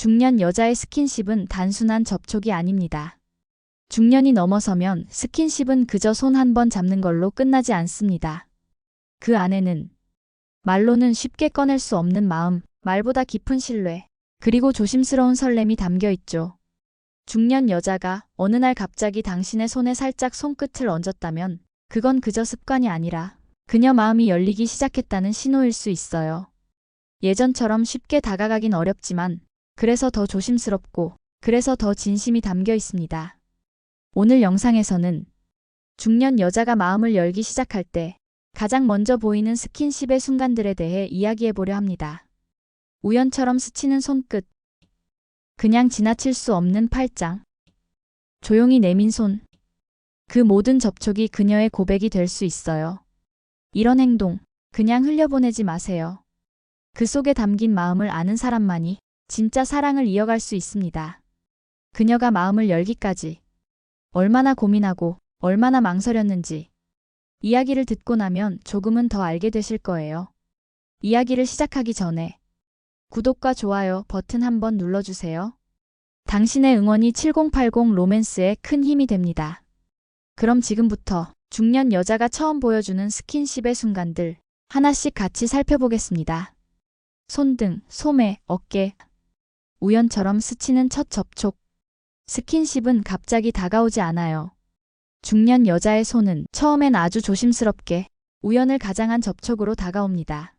중년 여자의 스킨십은 단순한 접촉이 아닙니다. 중년이 넘어서면 스킨십은 그저 손 한 번 잡는 걸로 끝나지 않습니다. 그 안에는 말로는 쉽게 꺼낼 수 없는 마음, 말보다 깊은 신뢰, 그리고 조심스러운 설렘이 담겨 있죠. 중년 여자가 어느 날 갑자기 당신의 손에 살짝 손끝을 얹었다면 그건 그저 습관이 아니라 그녀 마음이 열리기 시작했다는 신호일 수 있어요. 예전처럼 쉽게 다가가긴 어렵지만 그래서 더 조심스럽고 그래서 더 진심이 담겨 있습니다. 오늘 영상에서는 중년 여자가 마음을 열기 시작할 때 가장 먼저 보이는 스킨십의 순간들에 대해 이야기해 보려 합니다. 우연처럼 스치는 손끝, 그냥 지나칠 수 없는 팔짱, 조용히 내민 손, 그 모든 접촉이 그녀의 고백이 될 수 있어요. 이런 행동, 그냥 흘려보내지 마세요. 그 속에 담긴 마음을 아는 사람만이 진짜 사랑을 이어갈 수 있습니다. 그녀가 마음을 열기까지 얼마나 고민하고 얼마나 망설였는지 이야기를 듣고 나면 조금은 더 알게 되실 거예요. 이야기를 시작하기 전에 구독과 좋아요 버튼 한번 눌러주세요. 당신의 응원이 7080 로맨스에 큰 힘이 됩니다. 그럼 지금부터 중년 여자가 처음 보여주는 스킨십의 순간들 하나씩 같이 살펴보겠습니다. 손등, 소매, 어깨, 우연처럼 스치는 첫 접촉. 스킨십은 갑자기 다가오지 않아요. 중년 여자의 손은 처음엔 아주 조심스럽게 우연을 가장한 접촉으로 다가옵니다.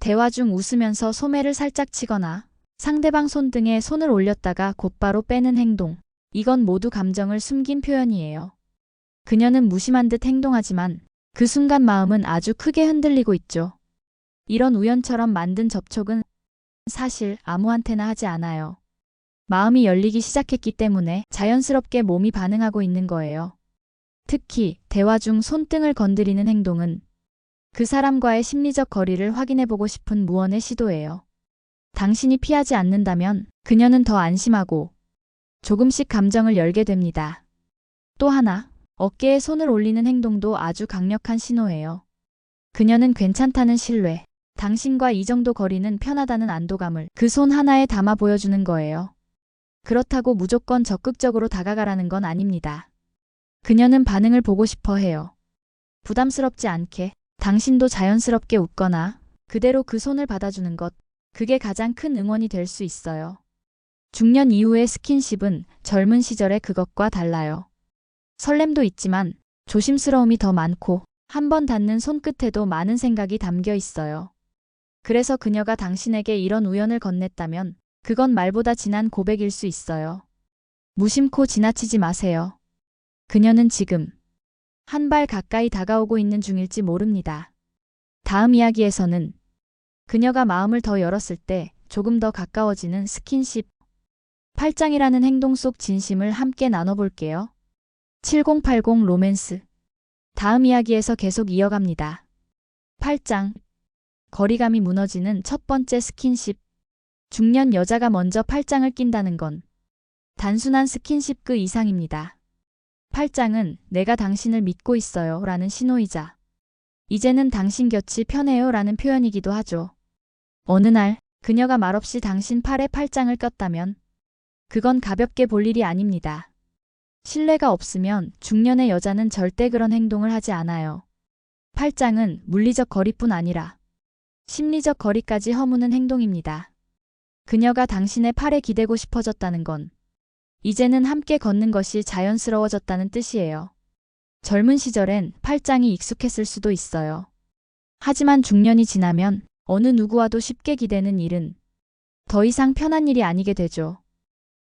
대화 중 웃으면서 소매를 살짝 치거나 상대방 손 등에 손을 올렸다가 곧바로 빼는 행동. 이건 모두 감정을 숨긴 표현이에요. 그녀는 무심한 듯 행동하지만 그 순간 마음은 아주 크게 흔들리고 있죠. 이런 우연처럼 만든 접촉은 사실 아무한테나 하지 않아요. 마음이 열리기 시작했기 때문에 자연스럽게 몸이 반응하고 있는 거예요. 특히 대화 중 손등을 건드리는 행동은 그 사람과의 심리적 거리를 확인해보고 싶은 무언의 시도예요. 당신이 피하지 않는다면 그녀는 더 안심하고 조금씩 감정을 열게 됩니다. 또 하나, 어깨에 손을 올리는 행동도 아주 강력한 신호예요. 그녀는 괜찮다는 신뢰, 당신과 이 정도 거리는 편하다는 안도감을 그 손 하나에 담아 보여주는 거예요. 그렇다고 무조건 적극적으로 다가가라는 건 아닙니다. 그녀는 반응을 보고 싶어 해요. 부담스럽지 않게 당신도 자연스럽게 웃거나 그대로 그 손을 받아주는 것, 그게 가장 큰 응원이 될 수 있어요. 중년 이후의 스킨십은 젊은 시절의 그것과 달라요. 설렘도 있지만 조심스러움이 더 많고 한 번 닿는 손끝에도 많은 생각이 담겨 있어요. 그래서 그녀가 당신에게 이런 우연을 건넸다면 그건 말보다 진한 고백일 수 있어요. 무심코 지나치지 마세요. 그녀는 지금 한 발 가까이 다가오고 있는 중일지 모릅니다. 다음 이야기에서는 그녀가 마음을 더 열었을 때 조금 더 가까워지는 스킨십, 팔짱이라는 행동 속 진심을 함께 나눠볼게요. 7080 로맨스. 다음 이야기에서 계속 이어갑니다. 팔짱. 거리감이 무너지는 첫 번째 스킨십. 중년 여자가 먼저 팔짱을 낀다는 건 단순한 스킨십 그 이상입니다. 팔짱은 내가 당신을 믿고 있어요 라는 신호이자 이제는 당신 곁이 편해요 라는 표현이기도 하죠. 어느 날 그녀가 말없이 당신 팔에 팔짱을 꼈다면 그건 가볍게 볼 일이 아닙니다. 신뢰가 없으면 중년의 여자는 절대 그런 행동을 하지 않아요. 팔짱은 물리적 거리뿐 아니라 심리적 거리까지 허무는 행동입니다. 그녀가 당신의 팔에 기대고 싶어졌다는 건 이제는 함께 걷는 것이 자연스러워졌다는 뜻이에요. 젊은 시절엔 팔짱이 익숙했을 수도 있어요. 하지만 중년이 지나면 어느 누구와도 쉽게 기대는 일은 더 이상 편한 일이 아니게 되죠.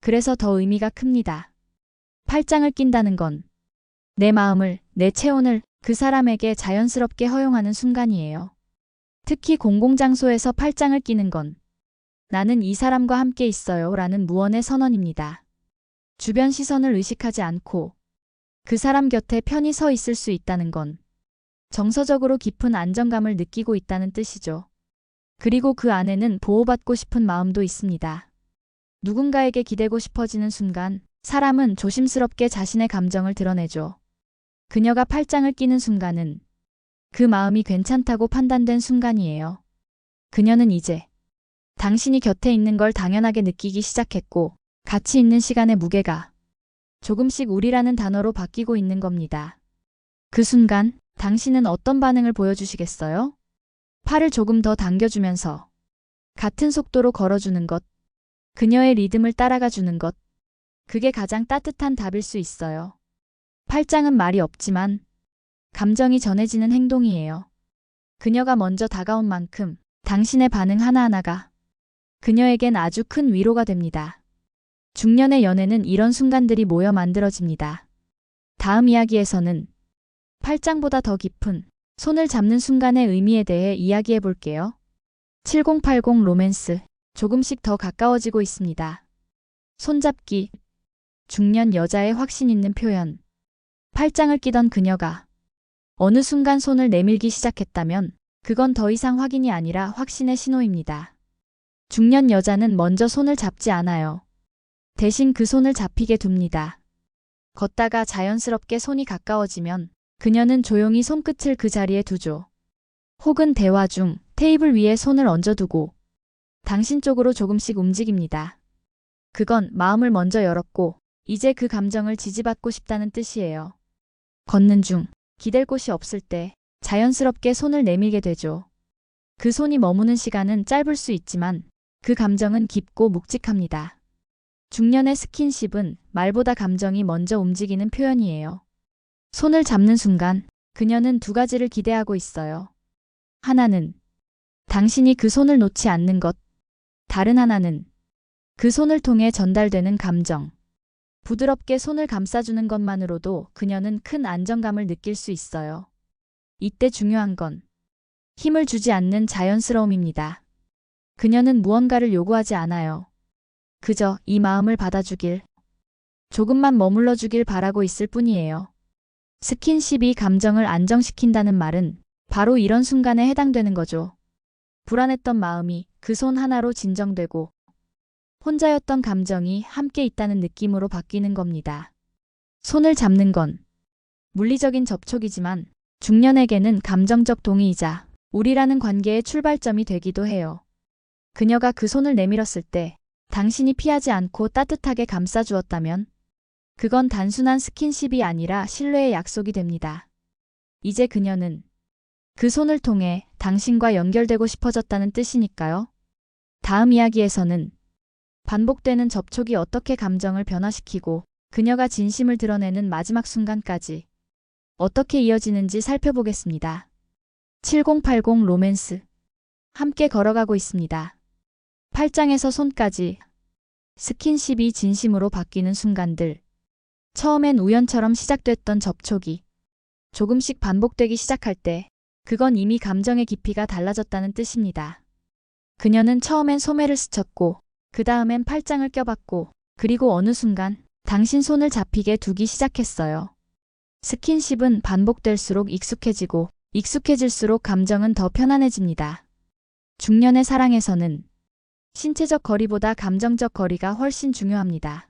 그래서 더 의미가 큽니다. 팔짱을 낀다는 건 내 마음을, 내 체온을 그 사람에게 자연스럽게 허용하는 순간이에요. 특히 공공장소에서 팔짱을 끼는 건 나는 이 사람과 함께 있어요 라는 무언의 선언입니다. 주변 시선을 의식하지 않고 그 사람 곁에 편히 서 있을 수 있다는 건 정서적으로 깊은 안정감을 느끼고 있다는 뜻이죠. 그리고 그 안에는 보호받고 싶은 마음도 있습니다. 누군가에게 기대고 싶어지는 순간 사람은 조심스럽게 자신의 감정을 드러내죠. 그녀가 팔짱을 끼는 순간은 그 마음이 괜찮다고 판단된 순간이에요. 그녀는 이제 당신이 곁에 있는 걸 당연하게 느끼기 시작했고, 같이 있는 시간의 무게가 조금씩 우리라는 단어로 바뀌고 있는 겁니다. 그 순간, 당신은 어떤 반응을 보여주시겠어요? 팔을 조금 더 당겨주면서 같은 속도로 걸어주는 것, 그녀의 리듬을 따라가 주는 것, 그게 가장 따뜻한 답일 수 있어요. 팔짱은 말이 없지만 감정이 전해지는 행동이에요. 그녀가 먼저 다가온 만큼 당신의 반응 하나하나가 그녀에겐 아주 큰 위로가 됩니다. 중년의 연애는 이런 순간들이 모여 만들어집니다. 다음 이야기에서는 팔짱보다 더 깊은 손을 잡는 순간의 의미에 대해 이야기해 볼게요. 7080 로맨스 조금씩 더 가까워지고 있습니다. 손잡기 중년 여자의 확신 있는 표현 팔짱을 끼던 그녀가 어느 순간 손을 내밀기 시작했다면 그건 더 이상 확인이 아니라 확신의 신호입니다. 중년 여자는 먼저 손을 잡지 않아요. 대신 그 손을 잡히게 둡니다. 걷다가 자연스럽게 손이 가까워지면 그녀는 조용히 손끝을 그 자리에 두죠. 혹은 대화 중 테이블 위에 손을 얹어두고 당신 쪽으로 조금씩 움직입니다. 그건 마음을 먼저 열었고 이제 그 감정을 지지받고 싶다는 뜻이에요. 걷는 중 기댈 곳이 없을 때 자연스럽게 손을 내밀게 되죠. 그 손이 머무는 시간은 짧을 수 있지만 그 감정은 깊고 묵직합니다. 중년의 스킨십은 말보다 감정이 먼저 움직이는 표현이에요. 손을 잡는 순간 그녀는 두 가지를 기대하고 있어요. 하나는 당신이 그 손을 놓지 않는 것. 다른 하나는 그 손을 통해 전달되는 감정. 부드럽게 손을 감싸주는 것만으로도 그녀는 큰 안정감을 느낄 수 있어요. 이때 중요한 건 힘을 주지 않는 자연스러움입니다. 그녀는 무언가를 요구하지 않아요. 그저 이 마음을 받아주길, 조금만 머물러 주길 바라고 있을 뿐이에요. 스킨십이 감정을 안정시킨다는 말은 바로 이런 순간에 해당되는 거죠. 불안했던 마음이 그 손 하나로 진정되고 혼자였던 감정이 함께 있다는 느낌으로 바뀌는 겁니다. 손을 잡는 건 물리적인 접촉이지만 중년에게는 감정적 동의이자 우리라는 관계의 출발점이 되기도 해요. 그녀가 그 손을 내밀었을 때 당신이 피하지 않고 따뜻하게 감싸주었다면 그건 단순한 스킨십이 아니라 신뢰의 약속이 됩니다. 이제 그녀는 그 손을 통해 당신과 연결되고 싶어졌다는 뜻이니까요. 다음 이야기에서는 반복되는 접촉이 어떻게 감정을 변화시키고 그녀가 진심을 드러내는 마지막 순간까지 어떻게 이어지는지 살펴보겠습니다. 7080 로맨스 함께 걸어가고 있습니다. 팔짱에서 손까지 스킨십이 진심으로 바뀌는 순간들 처음엔 우연처럼 시작됐던 접촉이 조금씩 반복되기 시작할 때 그건 이미 감정의 깊이가 달라졌다는 뜻입니다. 그녀는 처음엔 소매를 스쳤고 그 다음엔 팔짱을 껴봤고 그리고 어느 순간 당신 손을 잡히게 두기 시작했어요. 스킨십은 반복될수록 익숙해지고 익숙해질수록 감정은 더 편안해집니다. 중년의 사랑에서는 신체적 거리보다 감정적 거리가 훨씬 중요합니다.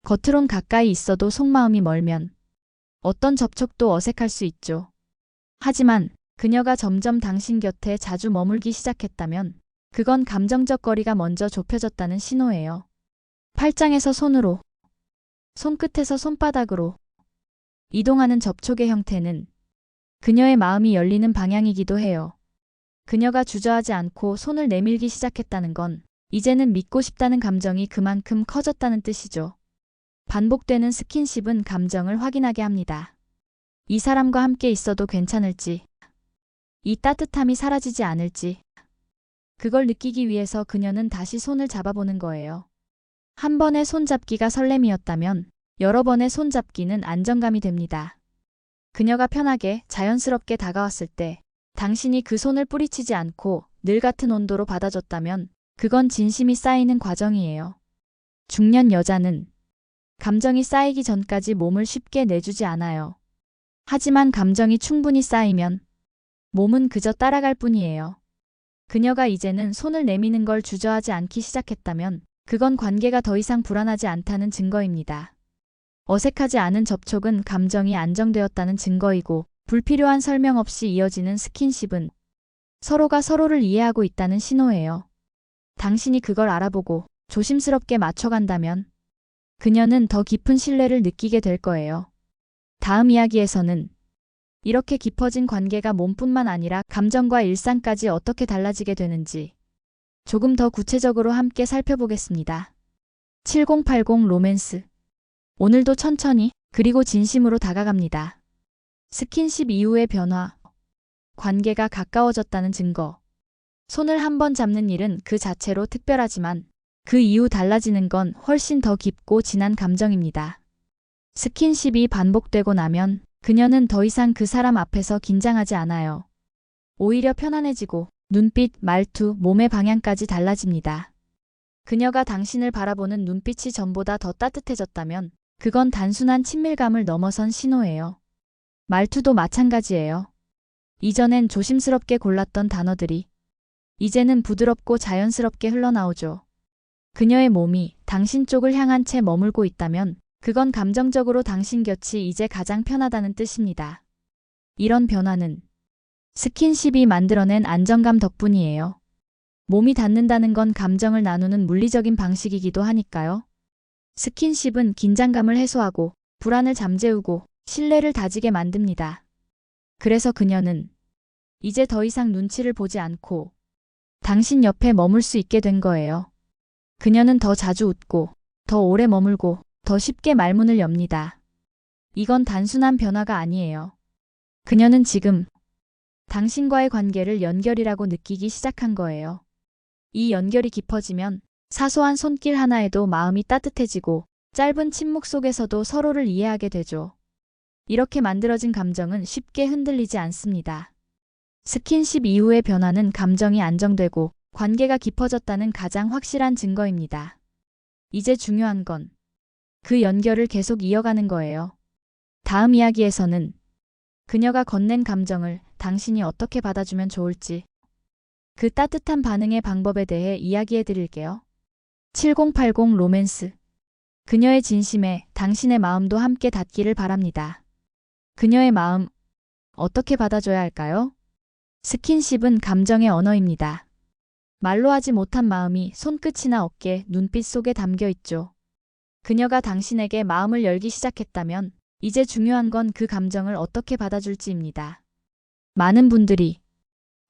겉으론 가까이 있어도 속마음이 멀면 어떤 접촉도 어색할 수 있죠. 하지만 그녀가 점점 당신 곁에 자주 머물기 시작했다면 그건 감정적 거리가 먼저 좁혀졌다는 신호예요. 팔짱에서 손으로, 손끝에서 손바닥으로 이동하는 접촉의 형태는 그녀의 마음이 열리는 방향이기도 해요. 그녀가 주저하지 않고 손을 내밀기 시작했다는 건 이제는 믿고 싶다는 감정이 그만큼 커졌다는 뜻이죠. 반복되는 스킨십은 감정을 확인하게 합니다. 이 사람과 함께 있어도 괜찮을지, 이 따뜻함이 사라지지 않을지, 그걸 느끼기 위해서 그녀는 다시 손을 잡아보는 거예요. 한 번의 손잡기가 설렘이었다면 여러 번의 손잡기는 안정감이 됩니다. 그녀가 편하게 자연스럽게 다가왔을 때 당신이 그 손을 뿌리치지 않고 늘 같은 온도로 받아줬다면 그건 진심이 쌓이는 과정이에요. 중년 여자는 감정이 쌓이기 전까지 몸을 쉽게 내주지 않아요. 하지만 감정이 충분히 쌓이면 몸은 그저 따라갈 뿐이에요. 그녀가 이제는 손을 내미는 걸 주저하지 않기 시작했다면 그건 관계가 더 이상 불안하지 않다는 증거입니다. 어색하지 않은 접촉은 감정이 안정되었다는 증거이고 불필요한 설명 없이 이어지는 스킨십은 서로가 서로를 이해하고 있다는 신호예요. 당신이 그걸 알아보고 조심스럽게 맞춰간다면 그녀는 더 깊은 신뢰를 느끼게 될 거예요. 다음 이야기에서는 이렇게 깊어진 관계가 몸뿐만 아니라 감정과 일상까지 어떻게 달라지게 되는지 조금 더 구체적으로 함께 살펴보겠습니다. 7080 로맨스. 오늘도 천천히 그리고 진심으로 다가갑니다. 스킨십 이후의 변화. 관계가 가까워졌다는 증거. 손을 한 번 잡는 일은 그 자체로 특별하지만 그 이후 달라지는 건 훨씬 더 깊고 진한 감정입니다. 스킨십이 반복되고 나면 그녀는 더 이상 그 사람 앞에서 긴장하지 않아요. 오히려 편안해지고 눈빛, 말투, 몸의 방향까지 달라집니다. 그녀가 당신을 바라보는 눈빛이 전보다 더 따뜻해졌다면 그건 단순한 친밀감을 넘어선 신호예요. 말투도 마찬가지예요. 이전엔 조심스럽게 골랐던 단어들이 이제는 부드럽고 자연스럽게 흘러나오죠. 그녀의 몸이 당신 쪽을 향한 채 머물고 있다면 그건 감정적으로 당신 곁이 이제 가장 편하다는 뜻입니다. 이런 변화는 스킨십이 만들어낸 안정감 덕분이에요. 몸이 닿는다는 건 감정을 나누는 물리적인 방식이기도 하니까요. 스킨십은 긴장감을 해소하고 불안을 잠재우고 신뢰를 다지게 만듭니다. 그래서 그녀는 이제 더 이상 눈치를 보지 않고 당신 옆에 머물 수 있게 된 거예요. 그녀는 더 자주 웃고 더 오래 머물고 더 쉽게 말문을 엽니다. 이건 단순한 변화가 아니에요. 그녀는 지금 당신과의 관계를 연결이라고 느끼기 시작한 거예요. 이 연결이 깊어지면 사소한 손길 하나에도 마음이 따뜻해지고 짧은 침묵 속에서도 서로를 이해하게 되죠. 이렇게 만들어진 감정은 쉽게 흔들리지 않습니다. 스킨십 이후의 변화는 감정이 안정되고 관계가 깊어졌다는 가장 확실한 증거입니다. 이제 중요한 건 그 연결을 계속 이어가는 거예요. 다음 이야기에서는 그녀가 건넨 감정을 당신이 어떻게 받아주면 좋을지 그 따뜻한 반응의 방법에 대해 이야기해 드릴게요. 7080 로맨스. 그녀의 진심에 당신의 마음도 함께 닿기를 바랍니다. 그녀의 마음, 어떻게 받아줘야 할까요? 스킨십은 감정의 언어입니다. 말로 하지 못한 마음이 손끝이나 어깨, 눈빛 속에 담겨 있죠. 그녀가 당신에게 마음을 열기 시작했다면 이제 중요한 건 그 감정을 어떻게 받아줄지입니다. 많은 분들이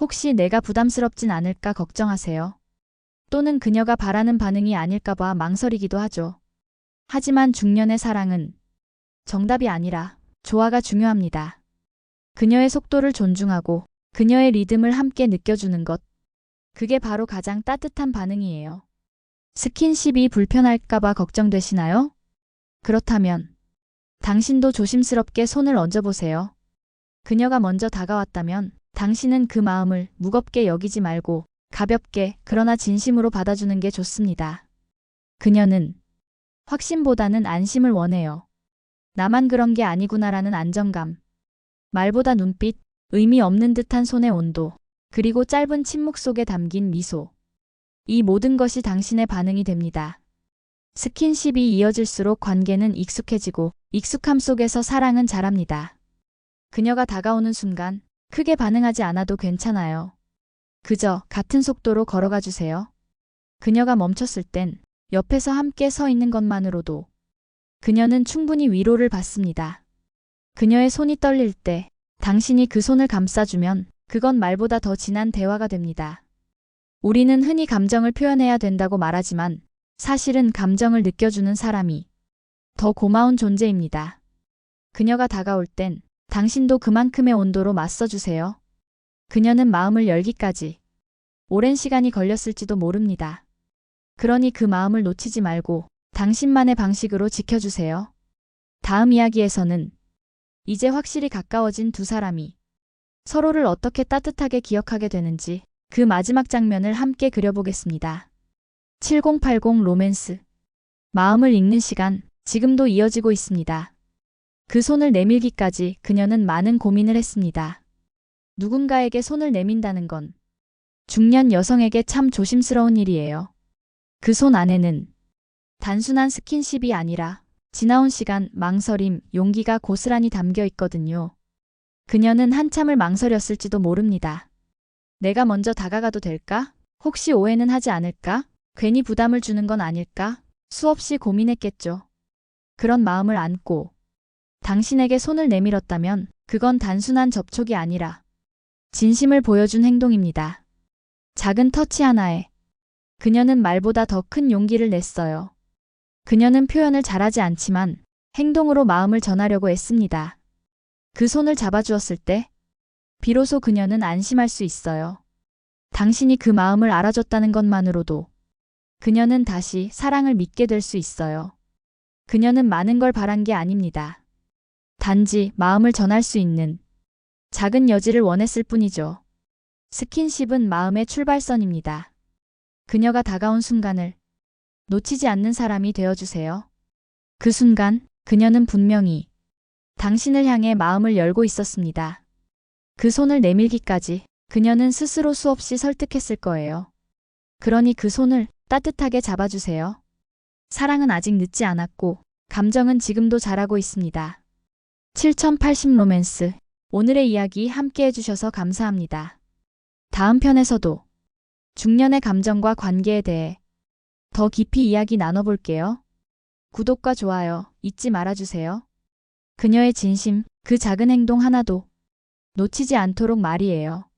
혹시 내가 부담스럽진 않을까 걱정하세요. 또는 그녀가 바라는 반응이 아닐까봐 망설이기도 하죠. 하지만 중년의 사랑은 정답이 아니라 조화가 중요합니다. 그녀의 속도를 존중하고 그녀의 리듬을 함께 느껴주는 것. 그게 바로 가장 따뜻한 반응이에요. 스킨십이 불편할까봐 걱정되시나요? 그렇다면 당신도 조심스럽게 손을 얹어보세요. 그녀가 먼저 다가왔다면 당신은 그 마음을 무겁게 여기지 말고 가볍게 그러나 진심으로 받아주는 게 좋습니다. 그녀는 확신보다는 안심을 원해요. 나만 그런 게 아니구나라는 안정감. 말보다 눈빛, 의미 없는 듯한 손의 온도, 그리고 짧은 침묵 속에 담긴 미소. 이 모든 것이 당신의 반응이 됩니다. 스킨십이 이어질수록 관계는 익숙해지고 익숙함 속에서 사랑은 자랍니다. 그녀가 다가오는 순간 크게 반응하지 않아도 괜찮아요. 그저 같은 속도로 걸어가 주세요. 그녀가 멈췄을 땐 옆에서 함께 서 있는 것만으로도 그녀는 충분히 위로를 받습니다. 그녀의 손이 떨릴 때 당신이 그 손을 감싸주면 그건 말보다 더 진한 대화가 됩니다. 우리는 흔히 감정을 표현해야 된다고 말하지만 사실은 감정을 느껴주는 사람이 더 고마운 존재입니다. 그녀가 다가올 땐 당신도 그만큼의 온도로 맞서주세요. 그녀는 마음을 열기까지 오랜 시간이 걸렸을지도 모릅니다. 그러니 그 마음을 놓치지 말고 당신만의 방식으로 지켜주세요. 다음 이야기에서는 이제 확실히 가까워진 두 사람이 서로를 어떻게 따뜻하게 기억하게 되는지 그 마지막 장면을 함께 그려보겠습니다. 7080 로맨스. 마음을 읽는 시간, 지금도 이어지고 있습니다. 그 손을 내밀기까지 그녀는 많은 고민을 했습니다. 누군가에게 손을 내민다는 건 중년 여성에게 참 조심스러운 일이에요. 그 손 안에는 단순한 스킨십이 아니라 지나온 시간, 망설임, 용기가 고스란히 담겨 있거든요. 그녀는 한참을 망설였을지도 모릅니다. 내가 먼저 다가가도 될까? 혹시 오해는 하지 않을까? 괜히 부담을 주는 건 아닐까? 수없이 고민했겠죠. 그런 마음을 안고 당신에게 손을 내밀었다면 그건 단순한 접촉이 아니라 진심을 보여준 행동입니다. 작은 터치 하나에 그녀는 말보다 더 큰 용기를 냈어요. 그녀는 표현을 잘하지 않지만 행동으로 마음을 전하려고 했습니다. 그 손을 잡아주었을 때 비로소 그녀는 안심할 수 있어요. 당신이 그 마음을 알아줬다는 것만으로도 그녀는 다시 사랑을 믿게 될 수 있어요. 그녀는 많은 걸 바란 게 아닙니다. 단지 마음을 전할 수 있는 작은 여지를 원했을 뿐이죠. 스킨십은 마음의 출발선입니다. 그녀가 다가온 순간을 놓치지 않는 사람이 되어주세요. 그 순간 그녀는 분명히 당신을 향해 마음을 열고 있었습니다. 그 손을 내밀기까지 그녀는 스스로 수없이 설득했을 거예요. 그러니 그 손을 따뜻하게 잡아주세요. 사랑은 아직 늦지 않았고, 감정은 지금도 자라고 있습니다. 7080 로맨스. 오늘의 이야기 함께 해주셔서 감사합니다. 다음 편에서도 중년의 감정과 관계에 대해 더 깊이 이야기 나눠볼게요. 구독과 좋아요 잊지 말아주세요. 그녀의 진심, 그 작은 행동 하나도 놓치지 않도록 말이에요.